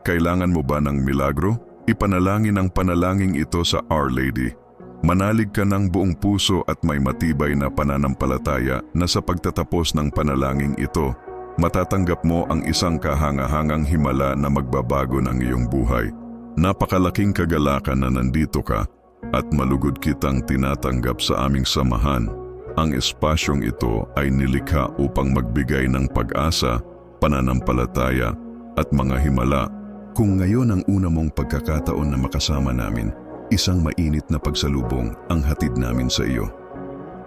Kailangan mo ba ng milagro? Ipanalangin ang panalangin ito sa Our Lady. Manalig ka ng buong puso at may matibay na pananampalataya na sa pagtatapos ng panalangin ito, matatanggap mo ang isang kahangahangang himala na magbabago ng iyong buhay. Napakalaking kagalakan na nandito ka at malugod kitang tinatanggap sa aming samahan. Ang espasyong ito ay nilikha upang magbigay ng pag-asa, pananampalataya at mga himala. Kung ngayon ang una mong pagkakataon na makasama namin, isang mainit na pagsalubong ang hatid namin sa iyo.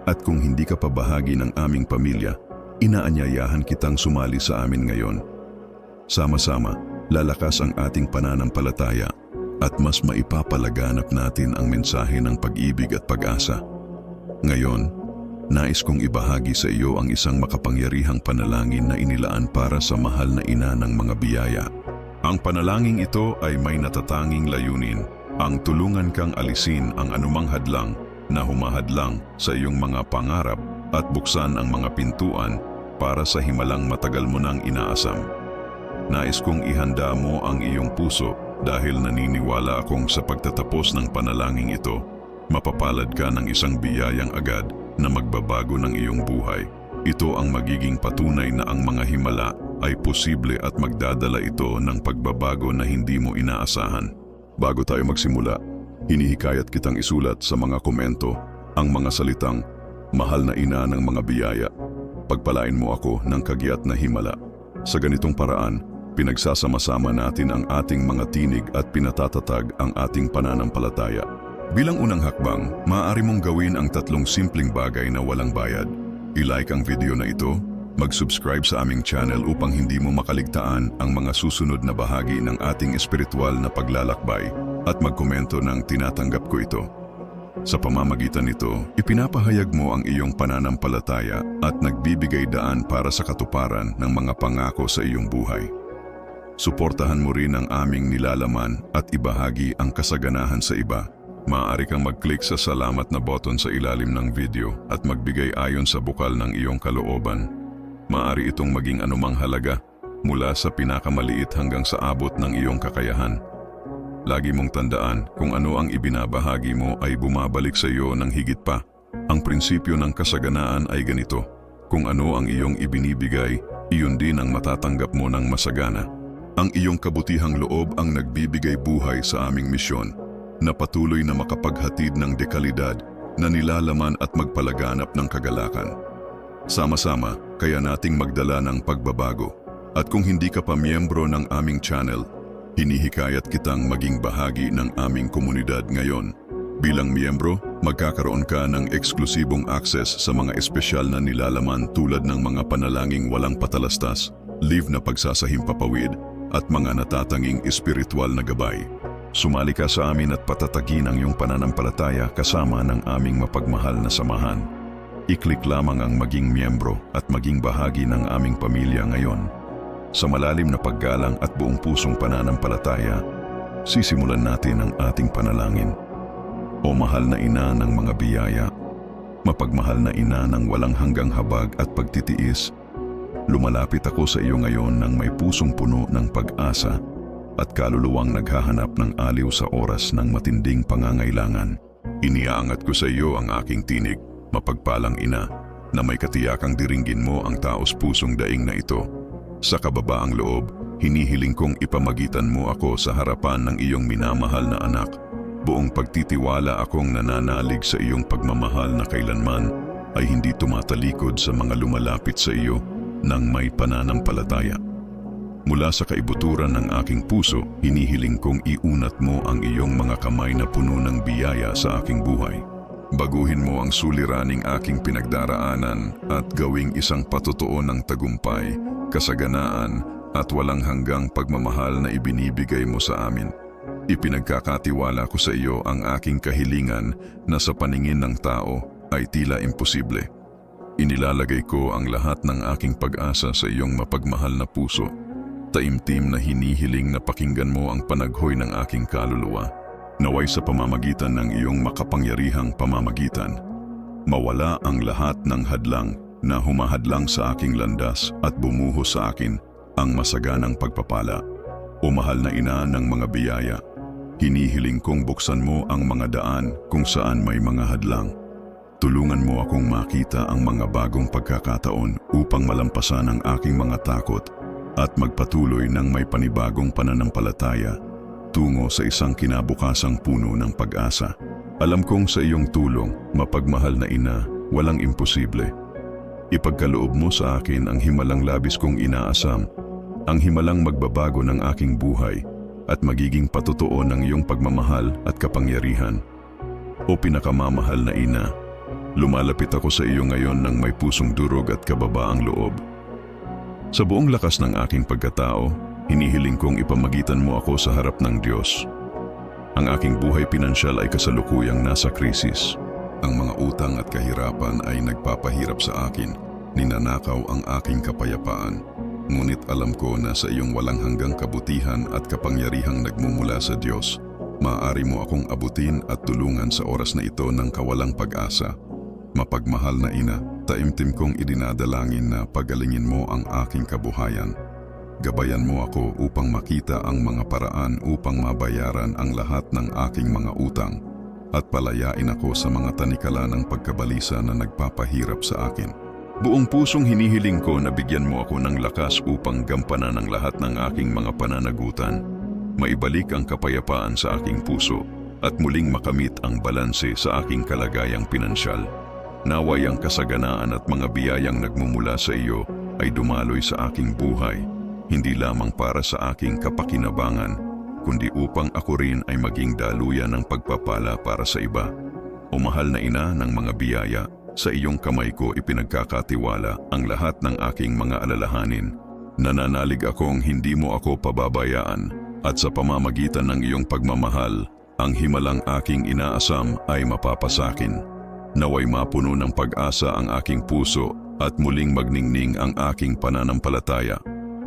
At kung hindi ka pa bahagi ng aming pamilya, inaanyayahan kitang sumali sa amin ngayon. Sama-sama, lalakas ang ating pananampalataya at mas maipapalaganap natin ang mensahe ng pag-ibig at pag-asa. Ngayon, nais kong ibahagi sa iyo ang isang makapangyarihang panalangin na inilaan para sa mahal na ina ng mga biyaya. Ang panalangin ito ay may natatanging layunin, ang tulungan kang alisin ang anumang hadlang na humahadlang sa iyong mga pangarap at buksan ang mga pintuan para sa himalang matagal mo nang inaasam. Nais kong ihanda mo ang iyong puso dahil naniniwala akong sa pagtatapos ng panalangin ito, mapapalad ka ng isang biyayang agad na magbabago ng iyong buhay. Ito ang magiging patunay na ang mga himala ay posible at magdadala ito ng pagbabago na hindi mo inaasahan. Bago tayo magsimula, hinihikayat kitang isulat sa mga komento ang mga salitang mahal na ina ng mga biyaya. Pagpalain mo ako ng kagiat na himala. Sa ganitong paraan, pinagsasama-sama natin ang ating mga tinig at pinatatatag ang ating pananampalataya. Bilang unang hakbang, maaari mong gawin ang tatlong simpleng bagay na walang bayad. I-like ang video na ito, mag-subscribe sa aming channel upang hindi mo makaligtaan ang mga susunod na bahagi ng ating espiritual na paglalakbay at magkomento ng tinatanggap ko ito. Sa pamamagitan nito, ipinapahayag mo ang iyong pananampalataya at nagbibigay daan para sa katuparan ng mga pangako sa iyong buhay. Suportahan mo rin ang aming nilalaman at ibahagi ang kasaganahan sa iba. Maaari kang mag-click sa salamat na button sa ilalim ng video at magbigay ayon sa bukal ng iyong kalooban. Maaari itong maging anumang halaga mula sa pinakamaliit hanggang sa abot ng iyong kakayahan. Lagi mong tandaan kung ano ang ibinabahagi mo ay bumabalik sa iyo ng higit pa. Ang prinsipyo ng kasaganaan ay ganito. Kung ano ang iyong ibinibigay, iyon din ang matatanggap mo ng masagana. Ang iyong kabutihang loob ang nagbibigay buhay sa aming misyon na patuloy na makapaghatid ng dekalidad na nilalaman at magpalaganap ng kagalakan. Sama-sama, kaya nating magdala ng pagbabago. At kung hindi ka pa miyembro ng aming channel, hinihikayat kitang maging bahagi ng aming komunidad ngayon. Bilang miyembro, magkakaroon ka ng eksklusibong access sa mga espesyal na nilalaman tulad ng mga panalangin walang patalastas, live na pagsasahimpapawid, at mga natatanging espiritual na gabay. Sumali ka sa amin at patatagin ang iyong pananampalataya kasama ng aming mapagmahal na samahan. I-click lamang ang maging miyembro at maging bahagi ng aming pamilya ngayon. Sa malalim na paggalang at buong pusong pananampalataya, sisimulan natin ang ating panalangin. O mahal na ina ng mga biyaya, mapagmahal na ina ng walang hanggang habag at pagtitiis, lumalapit ako sa iyo ngayon ng may pusong puno ng pag-asa at kaluluwang naghahanap ng aliw sa oras ng matinding pangangailangan. Iniaangat ko sa iyo ang aking tinig, mapagpalang ina, na may katiyakang diringgin mo ang taos pusong daing na ito. Sa kababaang loob, hinihiling kong ipamagitan mo ako sa harapan ng iyong minamahal na anak. Buong pagtitiwala akong nananalig sa iyong pagmamahal na kailanman ay hindi tumatalikod sa mga lumalapit sa iyo ng may pananampalataya. Mula sa kaibuturan ng aking puso, hinihiling kong iunat mo ang iyong mga kamay na puno ng biyaya sa aking buhay. Baguhin mo ang suliraning aking pinagdaraanan at gawing isang patotoo ng tagumpay, kasaganaan at walang hanggang pagmamahal na ibinibigay mo sa amin. Ipinagkakatiwala ko sa iyo ang aking kahilingan na sa paningin ng tao ay tila imposible. Inilalagay ko ang lahat ng aking pag-asa sa iyong mapagmahal na puso taimtim na hinihiling na pakinggan mo ang panaghoy ng aking kaluluwa. Naway sa pamamagitan ng iyong makapangyarihang pamamagitan. Mawala ang lahat ng hadlang na humahadlang sa aking landas at bumuho sa akin ang masaganang pagpapala. O mahal na ina ng mga biyaya, hinihiling kong buksan mo ang mga daan kung saan may mga hadlang. Tulungan mo akong makita ang mga bagong pagkakataon upang malampasan ang aking mga takot at magpatuloy ng may panibagong pananampalataya tungo sa isang kinabukasang puno ng pag-asa. Alam kong sa iyong tulong, mapagmahal na ina, walang imposible. Ipagkaloob mo sa akin ang himalang labis kong inaasam, ang himalang magbabago ng aking buhay at magiging patotoo ng iyong pagmamahal at kapangyarihan. O pinakamamahal na ina, lumalapit ako sa iyo ngayon ng may pusong durog at kababaang loob. Sa buong lakas ng aking pagkatao, hinihiling kong ipamagitan mo ako sa harap ng Diyos. Ang aking buhay pinansyal ay kasalukuyang nasa krisis. Ang mga utang at kahirapan ay nagpapahirap sa akin. Ninanakaw ang aking kapayapaan. Ngunit alam ko na sa iyong walang hanggang kabutihan at kapangyarihang nagmumula sa Diyos, maaari mo akong abutin at tulungan sa oras na ito ng kawalang pag-asa. Mapagmahal na ina, taimtim kong idinadalangin na pagalingin mo ang aking kabuhayan. Gabayan mo ako upang makita ang mga paraan upang mabayaran ang lahat ng aking mga utang at palayain ako sa mga tanikala ng pagkabalisa na nagpapahirap sa akin. Buong pusong hinihiling ko na bigyan mo ako ng lakas upang gampanan ang lahat ng aking mga pananagutan. Maibalik ang kapayapaan sa aking puso at muling makamit ang balanse sa aking kalagayang pinansyal. Naway ang kasaganaan at mga biyayang nagmumula sa iyo ay dumaloy sa aking buhay, hindi lamang para sa aking kapakinabangan, kundi upang ako rin ay maging daluyan ng pagpapala para sa iba. O mahal na ina ng mga biyaya, sa iyong kamay ko ipinagkakatiwala ang lahat ng aking mga alalahanin. Nananalig akong hindi mo ako pababayaan at sa pamamagitan ng iyong pagmamahal, ang himalang aking inaasam ay mapapasakin. Naway mapuno ng pag-asa ang aking puso at muling magningning ang aking pananampalataya.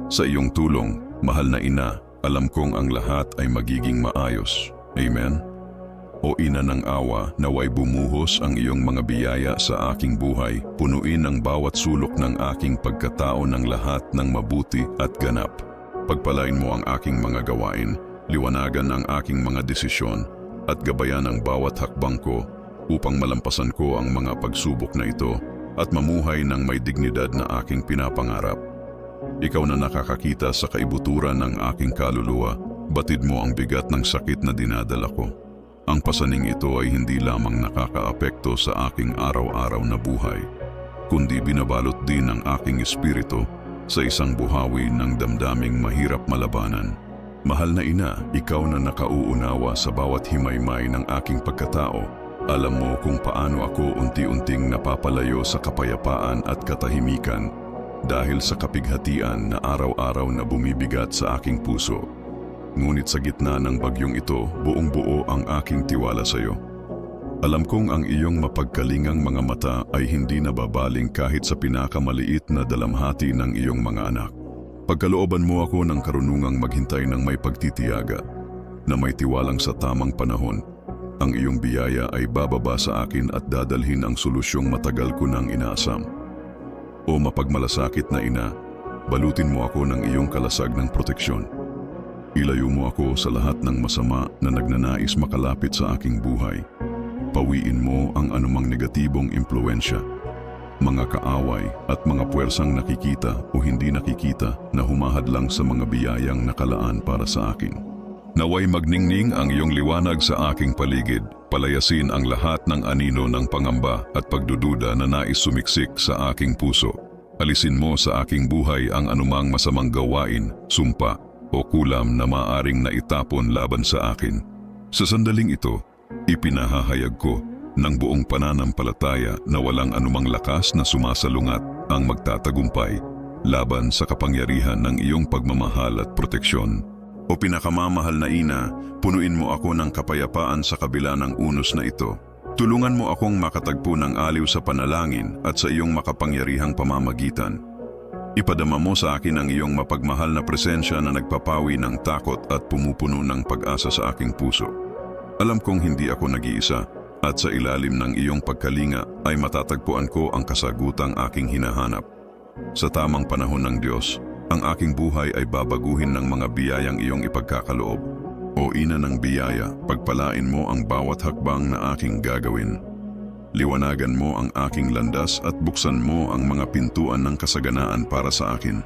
Sa iyong tulong, mahal na ina, alam kong ang lahat ay magiging maayos. Amen. O ina ng awa, naway bumuhos ang iyong mga biyaya sa aking buhay, punuin ang bawat sulok ng aking pagkatao ng lahat ng mabuti at ganap. Pagpalain mo ang aking mga gawain, liwanagan ang aking mga desisyon, at gabayan ang bawat hakbang ko upang malampasan ko ang mga pagsubok na ito at mamuhay ng may dignidad na aking pinapangarap. Ikaw na nakakakita sa kaibuturan ng aking kaluluwa, batid mo ang bigat ng sakit na dinadala ko. Ang pasaning ito ay hindi lamang nakakaapekto sa aking araw-araw na buhay, kundi binabalot din ang aking espiritu sa isang buhawi ng damdaming mahirap malabanan. Mahal na ina, ikaw na nakauunawa sa bawat himaymay ng aking pagkatao, alam mo kung paano ako unti-unting napapalayo sa kapayapaan at katahimikan dahil sa kapighatian na araw-araw na bumibigat sa aking puso. Ngunit sa gitna ng bagyong ito, buong buo ang aking tiwala sa iyo. Alam kong ang iyong mapagkalingang mga mata ay hindi nababaling kahit sa pinakamaliit na dalamhati ng iyong mga anak. Pagkalooban mo ako ng karunungang maghintay ng may pagtitiyaga, na may tiwalang sa tamang panahon, ang iyong biyaya ay bababa sa akin at dadalhin ang solusyong matagal ko nang inaasam. O mapagmalasakit na ina, balutin mo ako ng iyong kalasag ng proteksyon. Ilayo mo ako sa lahat ng masama na nagnanais makalapit sa aking buhay. Pawiin mo ang anumang negatibong impluensya, mga kaaway at mga puwersang nakikita o hindi nakikita na humahadlang sa mga biyayang nakalaan para sa akin. Naway magningning ang iyong liwanag sa aking paligid, palayasin ang lahat ng anino ng pangamba at pagdududa na nais sumiksik sa aking puso. Alisin mo sa aking buhay ang anumang masamang gawain, sumpa o kulam na maaring naitapon laban sa akin. Sa sandaling ito, ipinahahayag ko ng buong pananampalataya na walang anumang lakas na sumasalungat ang magtatagumpay laban sa kapangyarihan ng iyong pagmamahal at proteksyon. O pinakamamahal na ina, punuin mo ako ng kapayapaan sa kabila ng unos na ito. Tulungan mo akong makatagpo ng aliw sa panalangin at sa iyong makapangyarihang pamamagitan. Ipadama mo sa akin ang iyong mapagmahal na presensya na nagpapawi ng takot at pumupuno ng pag-asa sa aking puso. Alam kong hindi ako nag-iisa at sa ilalim ng iyong pagkalinga ay matatagpuan ko ang kasagutang aking hinahanap. Sa tamang panahon ng Diyos, ang aking buhay ay babaguhin ng mga biyayang iyong ipagkakaloob. O ina ng biyaya, pagpalain mo ang bawat hakbang na aking gagawin. Liwanagan mo ang aking landas at buksan mo ang mga pintuan ng kasaganaan para sa akin.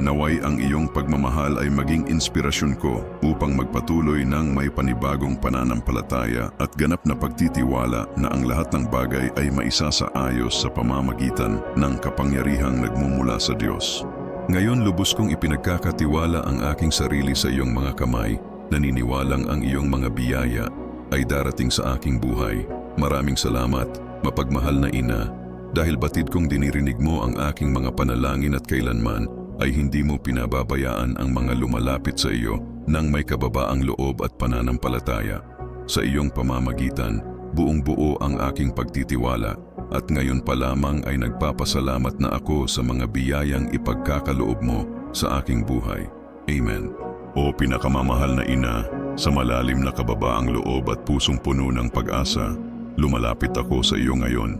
Naway ang iyong pagmamahal ay maging inspirasyon ko upang magpatuloy ng may panibagong pananampalataya at ganap na pagtitiwala na ang lahat ng bagay ay maisa sa ayos sa pamamagitan ng kapangyarihang nagmumula sa Diyos. Ngayon lubos kong ipinagkakatiwala ang aking sarili sa iyong mga kamay, naniniwalang ang iyong mga biyaya ay darating sa aking buhay. Maraming salamat, mapagmahal na ina, dahil batid kong dinirinig mo ang aking mga panalangin at kailanman ay hindi mo pinababayaan ang mga lumalapit sa iyo nang may kababaang loob at pananampalataya. Sa iyong pamamagitan, buong buo ang aking pagtitiwala at ngayon pa lamang ay nagpapasalamat na ako sa mga biyayang ipagkakaloob mo sa aking buhay. Amen. O pinakamamahal na ina, sa malalim na kababaang loob at pusong puno ng pag-asa, lumalapit ako sa iyo ngayon.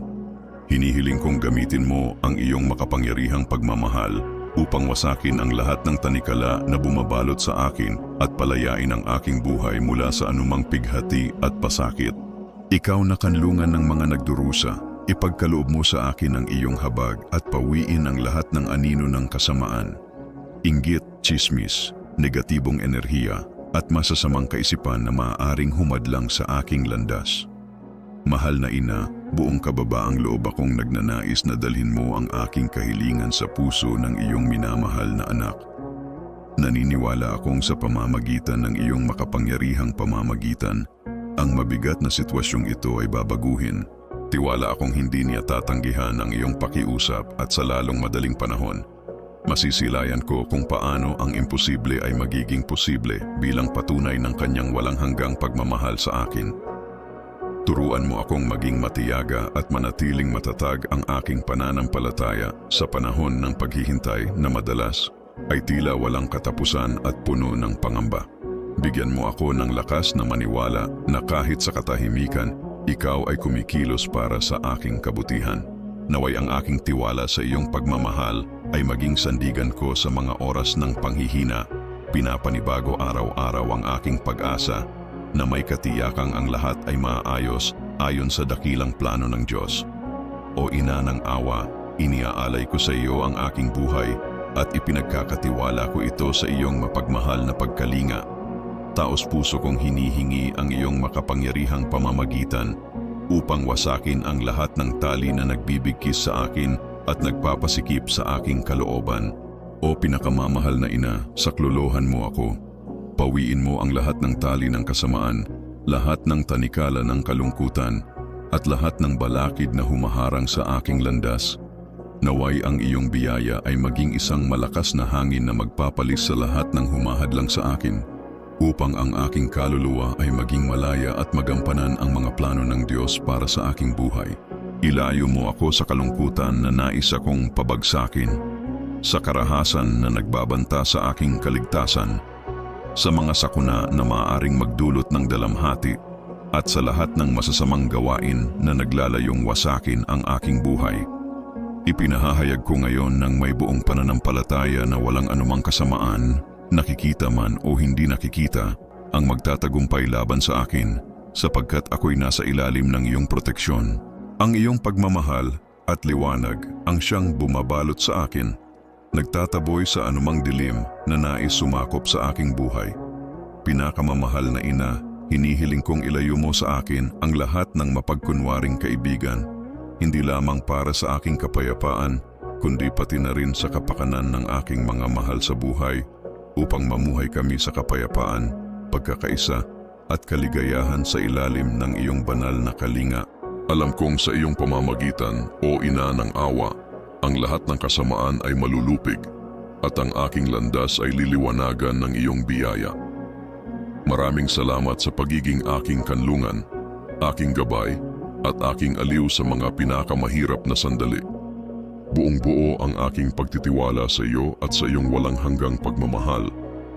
Hinihiling kong gamitin mo ang iyong makapangyarihang pagmamahal upang wasakin ang lahat ng tanikala na bumabalot sa akin at palayain ang aking buhay mula sa anumang pighati at pasakit. Ikaw na kanlungan ng mga nagdurusa, ipagkaloob mo sa akin ang iyong habag at pawiin ang lahat ng anino ng kasamaan. Inggit, chismis, negatibong enerhiya at masasamang kaisipan na maaaring humadlang sa aking landas. Mahal na ina, buong kababaang loob akong nagnanais na dalhin mo ang aking kahilingan sa puso ng iyong minamahal na anak. Naniniwala akong sa pamamagitan ng iyong makapangyarihang pamamagitan, ang mabigat na sitwasyong ito ay babaguhin. Tiwala akong hindi niya tatanggihan ang iyong pakiusap at sa lalong madaling panahon. Masisilayan ko kung paano ang imposible ay magiging posible bilang patunay ng kanyang walang hanggang pagmamahal sa akin. Turuan mo akong maging matiyaga at manatiling matatag ang aking pananampalataya sa panahon ng paghihintay na madalas ay tila walang katapusan at puno ng pangamba. Bigyan mo ako ng lakas na maniwala na kahit sa katahimikan, ikaw ay kumikilos para sa aking kabutihan. Naway ang aking tiwala sa iyong pagmamahal ay maging sandigan ko sa mga oras ng panghihina. Pinapanibago araw-araw ang aking pag-asa na may katiyakang ang lahat ay maayos ayon sa dakilang plano ng Diyos. O ina ng awa, iniaalay ko sa iyo ang aking buhay at ipinagkakatiwala ko ito sa iyong mapagmahal na pagkalinga. Taos puso kong hinihingi ang iyong makapangyarihang pamamagitan upang wasakin ang lahat ng tali na nagbibigkis sa akin at nagpapasikip sa aking kalooban. O pinakamamahal na ina, saklolohan mo ako Pawiin mo ang lahat ng tali ng kasamaan, lahat ng tanikala ng kalungkutan, at lahat ng balakid na humaharang sa aking landas. Naway ang iyong biyaya ay maging isang malakas na hangin na magpapalis sa lahat ng humahadlang sa akin, upang ang aking kaluluwa ay maging malaya at magampanan ang mga plano ng Diyos para sa aking buhay. Ilayo mo ako sa kalungkutan na nais akong pabagsakin, sa karahasan na nagbabanta sa aking kaligtasan, sa mga sakuna na maaaring magdulot ng dalamhati at sa lahat ng masasamang gawain na naglalayong wasakin ang aking buhay. Ipinahahayag ko ngayon ng may buong pananampalataya na walang anumang kasamaan, nakikita man o hindi nakikita, ang magtatagumpay laban sa akin sapagkat ako'y nasa ilalim ng iyong proteksyon. Ang iyong pagmamahal at liwanag ang siyang bumabalot sa akin Nagtataboy sa anumang dilim na nais sumakop sa aking buhay. Pinakamamahal na ina, hinihiling kong ilayo mo sa akin ang lahat ng mapagkunwaring kaibigan, hindi lamang para sa aking kapayapaan, kundi pati na rin sa kapakanan ng aking mga mahal sa buhay upang mamuhay kami sa kapayapaan, pagkakaisa at kaligayahan sa ilalim ng iyong banal na kalinga. Alam kong sa iyong pamamagitan, o ina ng awa, ang lahat ng kasamaan ay malulupig at ang aking landas ay liliwanagan ng iyong biyaya. Maraming salamat sa pagiging aking kanlungan, aking gabay at aking aliw sa mga pinakamahirap na sandali. Buong buo ang aking pagtitiwala sa iyo at sa iyong walang hanggang pagmamahal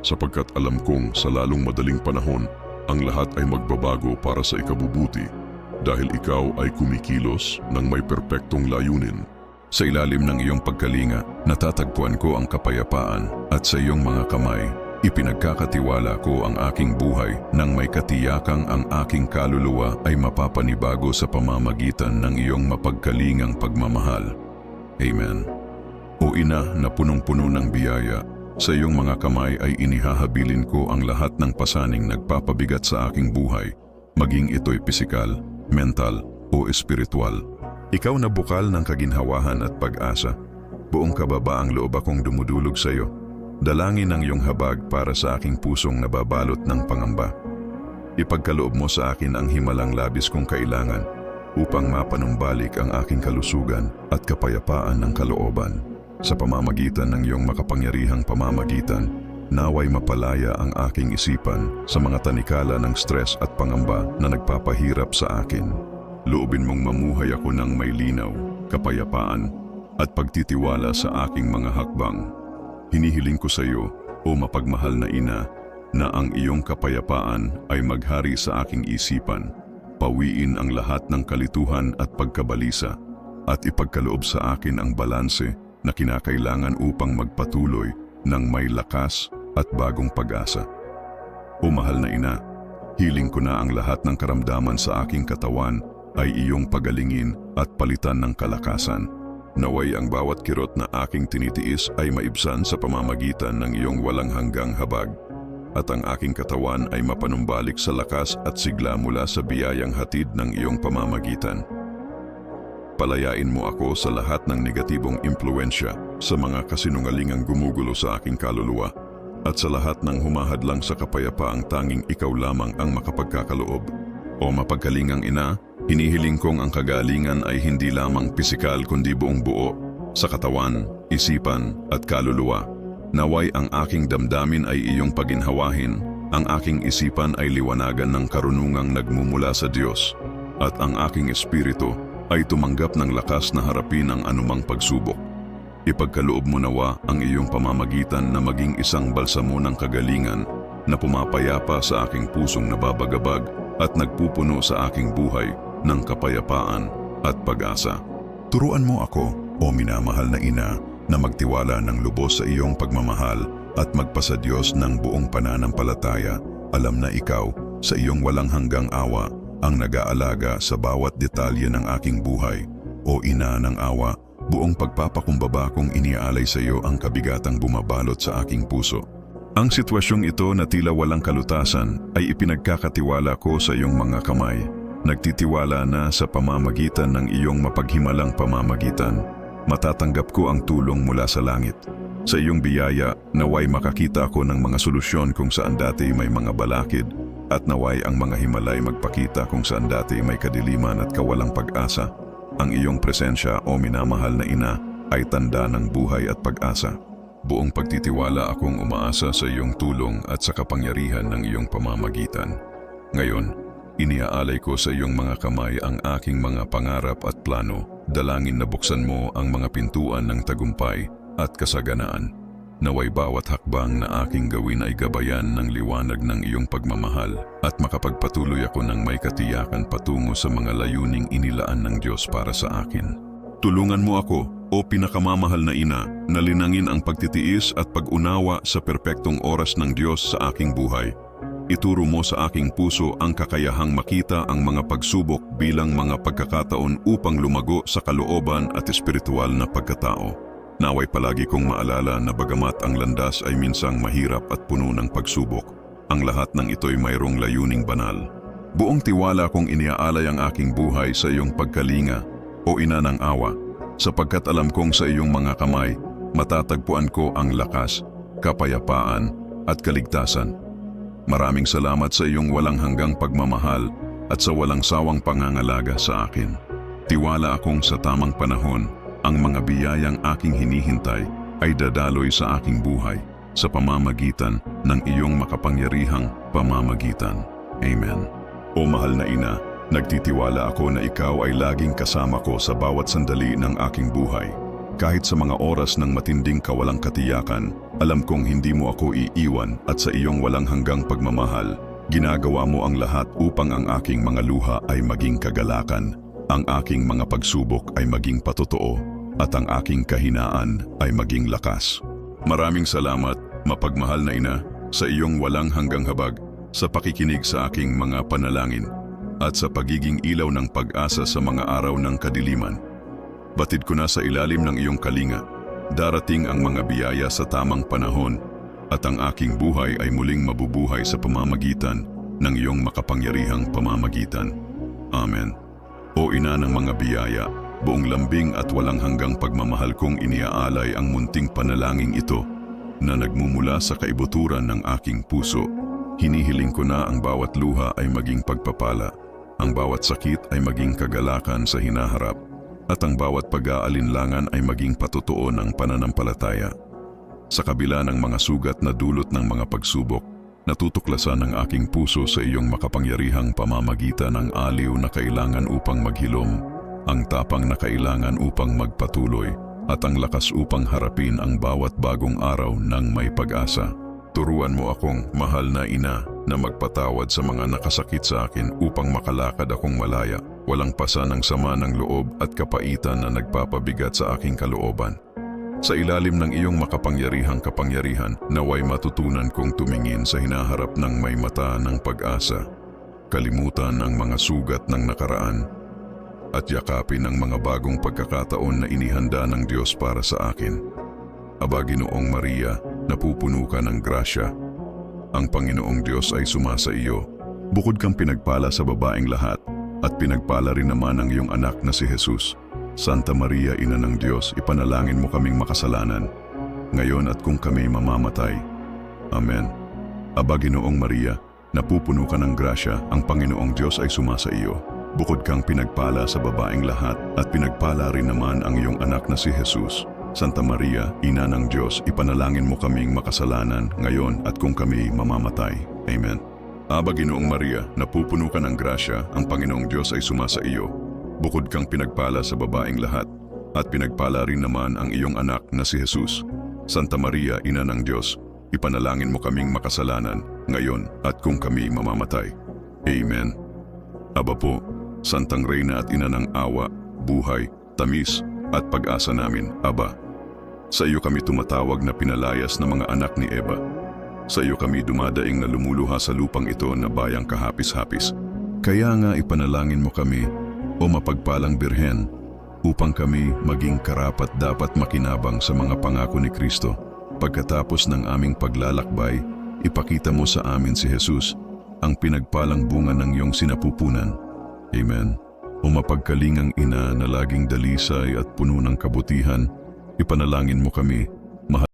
sapagkat alam kong sa lalong madaling panahon ang lahat ay magbabago para sa ikabubuti dahil ikaw ay kumikilos ng may perpektong layunin Sa ilalim ng iyong pagkalinga, natatagpuan ko ang kapayapaan at sa iyong mga kamay, ipinagkakatiwala ko ang aking buhay nang may katiyakang ang aking kaluluwa ay mapapanibago sa pamamagitan ng iyong mapagkalingang pagmamahal. Amen. O ina na punong-puno ng biyaya, sa iyong mga kamay ay inihahabilin ko ang lahat ng pasaning nagpapabigat sa aking buhay, maging ito'y pisikal, mental o espiritual. Ikaw na bukal ng kaginhawahan at pag-asa. Buong kababaang loob akong dumudulog sa iyo. Dalangin ang iyong habag para sa aking pusong nababalot ng pangamba. Ipagkaloob mo sa akin ang himalang labis kong kailangan upang mapanumbalik ang aking kalusugan at kapayapaan ng kalooban. Sa pamamagitan ng iyong makapangyarihang pamamagitan, naway mapalaya ang aking isipan sa mga tanikala ng stress at pangamba na nagpapahirap sa akin. Loobin mong mamuhay ako ng may linaw, kapayapaan, at pagtitiwala sa aking mga hakbang. Hinihiling ko sa iyo, o mapagmahal na ina, na ang iyong kapayapaan ay maghari sa aking isipan, pawiin ang lahat ng kalituhan at pagkabalisa, at ipagkaloob sa akin ang balanse na kinakailangan upang magpatuloy ng may lakas at bagong pag-asa. O mahal na ina, hiling ko na ang lahat ng karamdaman sa aking katawan ay iyong pagalingin at palitan ng kalakasan. Naway ang bawat kirot na aking tinitiis ay maibsan sa pamamagitan ng iyong walang hanggang habag. At ang aking katawan ay mapanumbalik sa lakas at sigla mula sa biyayang hatid ng iyong pamamagitan. Palayain mo ako sa lahat ng negatibong impluensya sa mga kasinungalingang gumugulo sa aking kaluluwa at sa lahat ng humahadlang sa kapayapaang tanging ikaw lamang ang makapagkakaloob. O mapagkalingang ina, hinihiling kong ang kagalingan ay hindi lamang pisikal kundi buong buo sa katawan, isipan at kaluluwa. Naway ang aking damdamin ay iyong paginhawahin, ang aking isipan ay liwanagan ng karunungang nagmumula sa Diyos, at ang aking espiritu ay tumanggap ng lakas na harapin ang anumang pagsubok. Ipagkaloob mo nawa ang iyong pamamagitan na maging isang balsamo ng kagalingan na pumapayapa sa aking pusong nababagabag at nagpupuno sa aking buhay ng kapayapaan at pag-asa. Turuan mo ako, o minamahal na ina, na magtiwala ng lubos sa iyong pagmamahal at magpasa Diyos ng buong pananampalataya. Alam na ikaw, sa iyong walang hanggang awa, ang nag-aalaga sa bawat detalye ng aking buhay. O ina ng awa, buong pagpapakumbaba kong iniaalay sa iyo ang kabigatang bumabalot sa aking puso. Ang sitwasyong ito na tila walang kalutasan ay ipinagkakatiwala ko sa iyong mga kamay. Nagtitiwala na sa pamamagitan ng iyong mapaghimalang pamamagitan. Matatanggap ko ang tulong mula sa langit. Sa iyong biyaya, naway makakita ko ng mga solusyon kung saan dati may mga balakid at naway ang mga himalay magpakita kung saan dati may kadiliman at kawalang pag-asa. Ang iyong presensya o minamahal na ina ay tanda ng buhay at pag-asa. Buong pagtitiwala akong umaasa sa iyong tulong at sa kapangyarihan ng iyong pamamagitan. Ngayon, iniaalay ko sa iyong mga kamay ang aking mga pangarap at plano. Dalangin na buksan mo ang mga pintuan ng tagumpay at kasaganaan. Naway bawat hakbang na aking gawin ay gabayan ng liwanag ng iyong pagmamahal at makapagpatuloy ako ng may katiyakan patungo sa mga layuning inilaan ng Diyos para sa akin. Tulungan mo ako, o pinakamamahal na ina, na linangin ang pagtitiis at pag-unawa sa perpektong oras ng Diyos sa aking buhay. Ituro mo sa aking puso ang kakayahang makita ang mga pagsubok bilang mga pagkakataon upang lumago sa kalooban at espiritual na pagkatao. Naway palagi kong maalala na bagamat ang landas ay minsang mahirap at puno ng pagsubok, ang lahat ng ito'y mayroong layuning banal. Buong tiwala kong iniaalay ang aking buhay sa iyong pagkalinga o ina ng awa, sapagkat alam kong sa iyong mga kamay, matatagpuan ko ang lakas, kapayapaan at kaligtasan. Maraming salamat sa iyong walang hanggang pagmamahal at sa walang sawang pangangalaga sa akin. Tiwala akong sa tamang panahon, ang mga biyayang aking hinihintay ay dadaloy sa aking buhay sa pamamagitan ng iyong makapangyarihang pamamagitan. Amen. O mahal na ina, nagtitiwala ako na ikaw ay laging kasama ko sa bawat sandali ng aking buhay. Kahit sa mga oras ng matinding kawalang katiyakan, alam kong hindi mo ako iiwan at sa iyong walang hanggang pagmamahal, ginagawa mo ang lahat upang ang aking mga luha ay maging kagalakan, ang aking mga pagsubok ay maging patotoo, at ang aking kahinaan ay maging lakas. Maraming salamat, mapagmahal na ina, sa iyong walang hanggang habag, sa pakikinig sa aking mga panalangin, at sa pagiging ilaw ng pag-asa sa mga araw ng kadiliman. Batid ko na sa ilalim ng iyong kalinga, darating ang mga biyaya sa tamang panahon, at ang aking buhay ay muling mabubuhay sa pamamagitan ng iyong makapangyarihang pamamagitan. Amen. O ina ng mga biyaya, buong lambing at walang hanggang pagmamahal kong iniaalay ang munting panalangin ito na nagmumula sa kaibuturan ng aking puso. Hinihiling ko na ang bawat luha ay maging pagpapala, ang bawat sakit ay maging kagalakan sa hinaharap, at ang bawat pag-aalinlangan ay maging patutuo ng pananampalataya. Sa kabila ng mga sugat na dulot ng mga pagsubok, natutuklasan ang aking puso sa iyong makapangyarihang pamamagitan ng aliw na kailangan upang maghilom, ang tapang na kailangan upang magpatuloy, at ang lakas upang harapin ang bawat bagong araw ng may pag-asa. Turuan mo akong mahal na ina na magpatawad sa mga nakasakit sa akin upang makalakad akong malaya, walang pasa ng sama ng loob at kapaitan na nagpapabigat sa aking kalooban. Sa ilalim ng iyong makapangyarihang kapangyarihan, naway matutunan kong tumingin sa hinaharap ng may mata ng pag-asa, kalimutan ang mga sugat ng nakaraan, at yakapin ang mga bagong pagkakataon na inihanda ng Diyos para sa akin. Aba Ginoong Maria, napupuno ka ng grasya. Ang Panginoong Diyos ay sumasa iyo. Bukod kang pinagpala sa babaeng lahat, at pinagpala rin naman ang iyong anak na si Jesus. Santa Maria, Ina ng Diyos, ipanalangin mo kaming makasalanan, ngayon at kung kami mamamatay. Amen. Aba Ginoong Maria, napupuno ka ng grasya, ang Panginoong Diyos ay sumasa iyo. Bukod kang pinagpala sa babaeng lahat at pinagpala rin naman ang iyong anak na si Jesus. Santa Maria, Ina ng Diyos, ipanalangin mo kaming makasalanan ngayon at kung kami mamamatay. Amen. Aba Ginoong Maria, napupuno ka ng grasya, ang Panginoong Diyos ay sumasa iyo. Bukod kang pinagpala sa babaeng lahat, at pinagpala rin naman ang iyong anak na si Jesus. Santa Maria, Ina ng Diyos, ipanalangin mo kaming makasalanan ngayon at kung kami mamamatay. Amen. Aba po, Santang Reyna at Ina ng Awa, Buhay, Tamis, at Pag-asa namin, Aba. Sa iyo kami tumatawag na pinalayas na mga anak ni Eva. Sa iyo kami dumadaing na lumuluha sa lupang ito na bayang kahapis-hapis. Kaya nga ipanalangin mo kami, o mapagpalang birhen, upang kami maging karapat dapat makinabang sa mga pangako ni Kristo. Pagkatapos ng aming paglalakbay, ipakita mo sa amin si Jesus, ang pinagpalang bunga ng iyong sinapupunan. Amen. O mapagkalingang ina na laging dalisay at puno ng kabutihan, ipanalangin mo kami